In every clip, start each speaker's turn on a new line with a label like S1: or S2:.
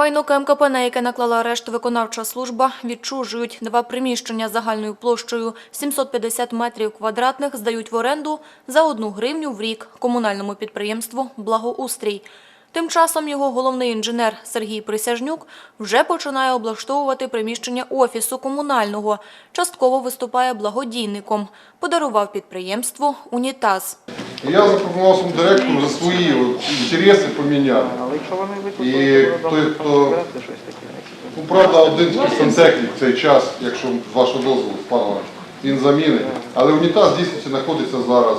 S1: Майно КМКП, на яке наклала арешт виконавча служба, відчужують. Два приміщення загальною площею 750 метрів квадратних здають в оренду за одну гривню в рік комунальному підприємству «Благоустрій». Тим часом його головний інженер Сергій Присяжнюк вже починає облаштовувати приміщення офісу комунального. Частково виступає благодійником. Подарував підприємству унітаз.
S2: І Я запропонував своєму директору за свої інтереси поміняти. І той, хто-. Ну, правда, один сантехнік в цей час, якщо з вашого дозволу, Іванович, він замінить. Але унітаз дійсно знаходиться зараз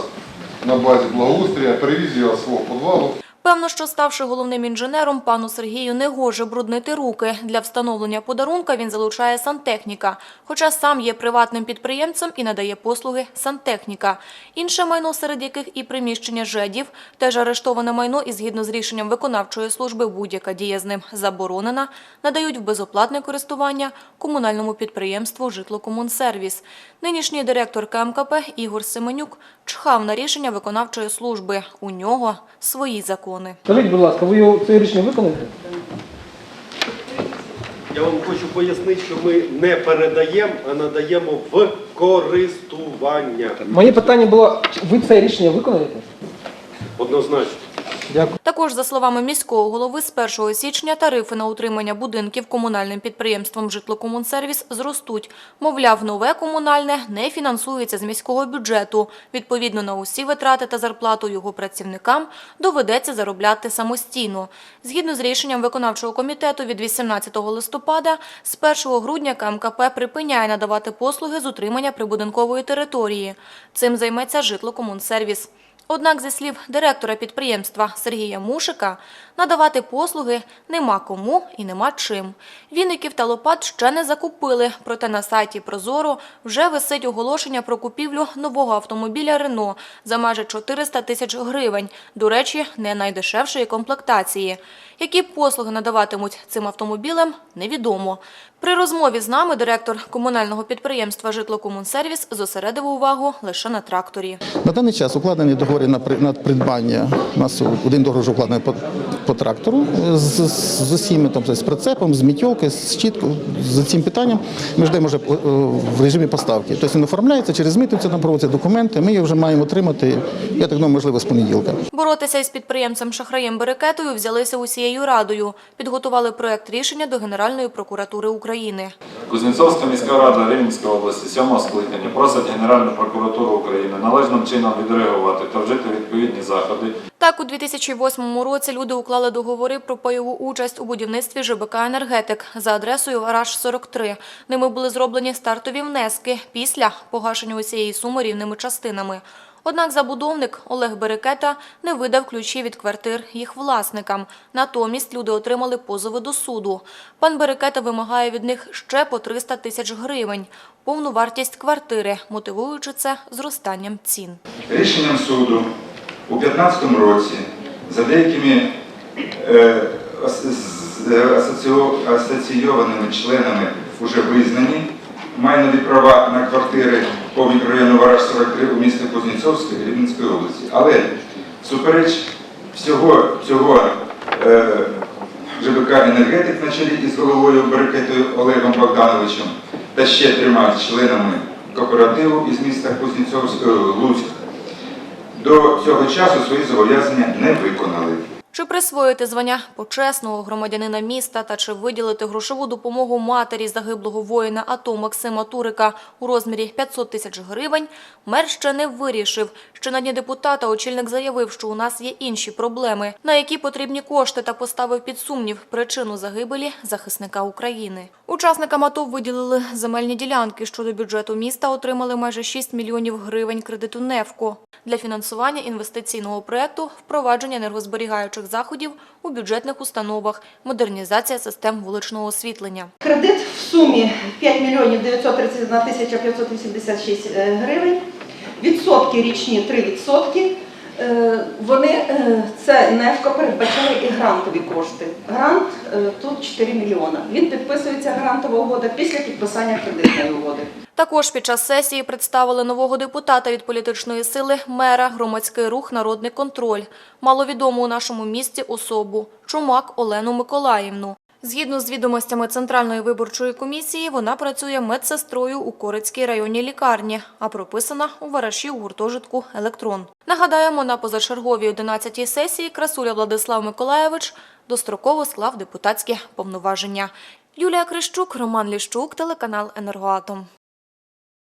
S2: на базі благоустрія, перевіз його свого підвалу.
S1: Певно, що ставши головним інженером, пану Сергію не гоже бруднити руки. Для встановлення подарунка він залучає сантехніка, хоча сам є приватним підприємцем і надає послуги сантехніка. Інше майно, серед яких і приміщення ЖЕДів, теж арештоване майно і згідно з рішенням виконавчої служби будь-яка дія з ним заборонена, надають в безоплатне користування комунальному підприємству «Житлокомунсервіс». Нинішній директор КМКП Ігор Семенюк чхав на рішення виконавчої служби. У нього свої закони.
S3: Скажіть, будь ласка, ви його це рішення виконаєте?
S4: Я вам хочу пояснити, що ми не передаємо, а надаємо в користування.
S3: Моє питання було, ви це рішення виконаєте?
S4: Однозначно.
S3: Дякую.
S1: Також, за словами міського голови, з 1 січня тарифи на утримання будинків комунальним підприємством «Житлокомунсервіс» зростуть. Мовляв, нове комунальне не фінансується з міського бюджету. Відповідно на усі витрати та зарплату його працівникам доведеться заробляти самостійно. Згідно з рішенням виконавчого комітету від 18 листопада, з 1 грудня КМКП припиняє надавати послуги з утримання прибудинкової території. Цим займеться «Житлокомунсервіс». Однак, зі слів директора підприємства Сергія Мушика, надавати послуги нема кому і нема чим. Віників та лопат ще не закупили, проте на сайті Прозоро вже висить оголошення про купівлю нового автомобіля «Рено» за майже 400 тисяч гривень, до речі, не найдешевшої комплектації. Які послуги надаватимуть цим автомобілем, невідомо. При розмові з нами директор комунального підприємства «Житлокомунсервіс» зосередив увагу лише на тракторі.
S5: На даний час укладені договори на при- на придбання. У нас один договор вже укладений по, трактору з, з, з усіми там з прицепом, з мітьолкою, з щіткою, з цим питанням. Ми ждемо вже е, в режимі поставки. Тобто він оформляється через митницю, там проводяться документи. Ми його вже маємо отримати. Я так думаю, можливо, з понеділка.
S1: Боротися із підприємцем Шахраєм Берекетою взялися усією радою. Підготували проект рішення до Генеральної прокуратури України.
S6: Кузнєцовська міська рада Рівненської області 7 скликання просить Генеральну прокуратуру України належним чином відреагувати та вжити відповідні заходи
S1: Так, у 2008 році люди уклали договори про пайову участь у будівництві ЖБК «Енергетик» за адресою Гараж 43. Ними були зроблені стартові внески після погашення усієї суми рівними частинами. Однак забудовник Олег Берекета не видав ключі від квартир їх власникам. Натомість люди отримали позови до суду. Пан Берекета вимагає від них ще по 300 тисяч гривень, повну вартість квартири, мотивуючи це зростанням цін.
S7: Рішенням суду у 2015 році за деякими е, ас- з- е, асоціо- асоційованими членами вже визнані майнові права на квартири по мікрорайону Вараж 43 у місті Кузнєцовській Рівненської області. Але всупереч всього цього е, ЖБК енергетик на чолі із головою Берекетою Олегом Богдановичем та ще трьома членами кооперативу із міста Кузнєцовськ, е, Луцьк до цього часу свої зобов'язання не виконали.
S1: Чи присвоїти звання почесного громадянина міста та чи виділити грошову допомогу матері загиблого воїна АТО Максима Турика у розмірі 500 тисяч гривень, мер ще не вирішив. Ще на дні депутата очільник заявив, що у нас є інші проблеми, на які потрібні кошти та поставив під сумнів причину загибелі захисника України. Учасникам АТО виділили земельні ділянки. Щодо бюджету міста отримали майже 6 мільйонів гривень кредиту «Невко» для фінансування інвестиційного проекту впровадження енергозберігаючих заходів у бюджетних установах, модернізація систем вуличного освітлення.
S8: Кредит в сумі 5 мільйонів 931 тисяча 586 е, гривень. Відсотки річні 3 відсотки. Е, Вони е, це НЕФКО передбачає і грантові кошти. Грант е, тут 4 мільйона. Він підписується грантова угода після підписання кредитної угоди.
S1: Також під час сесії представили нового депутата від політичної сили мера громадський рух Народний контроль, маловідому у нашому місті особу Чумак Олену Миколаївну. Згідно з відомостями Центральної виборчої комісії, вона працює медсестрою у Корицькій районній лікарні, а прописана у вараші гуртожитку «Електрон». Нагадаємо, на позачерговій 11-й сесії Красуля Владислав Миколаєвич достроково склав депутатські повноваження. Юлія Крищук, Роман Ліщук, телеканал «Енергоатом».